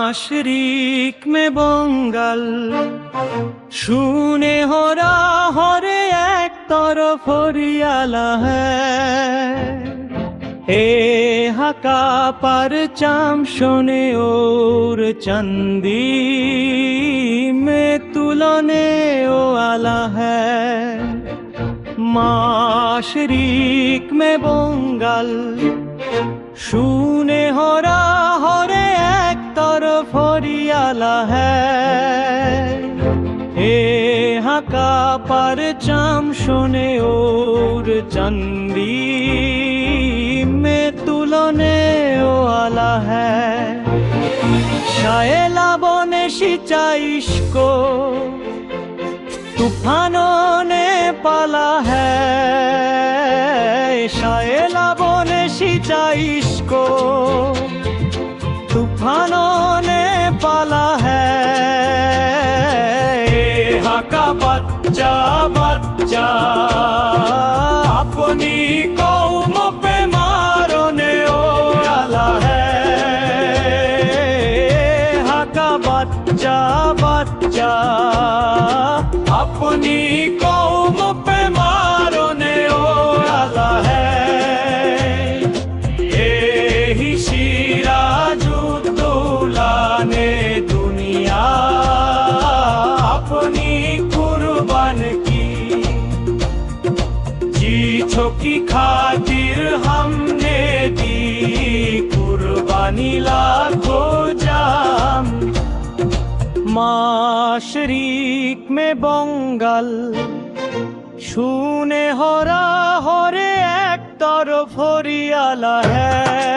আশরিক মে বঙ্গাল। শুনে হরা হরে এক তরফ হরিয়ালা হে হাকা পার চাম শোনে ওর চন্দি, মে তুলনে ও আলা হ্যাঁ মাশরিক মে বঙ্গাল, শুনে হরা आला है ए हका पर चाम शुने और चंदी में तुलने आला है शायला बोने शिचाइश को तूफानों ने पाला है शायला बोने शिचाइश को तूफानों का बच्चा बच्चा अपनी कौम पे मारो ने ओ आला है। हाँ का बच्चा बच्चा अपनी की खातिर हमने दी कुर्बानी लाखों जाम মাশরিক মে বঙ্গাল শুনে হরা হরে এক তরফ হরিয়ালা হ্যায়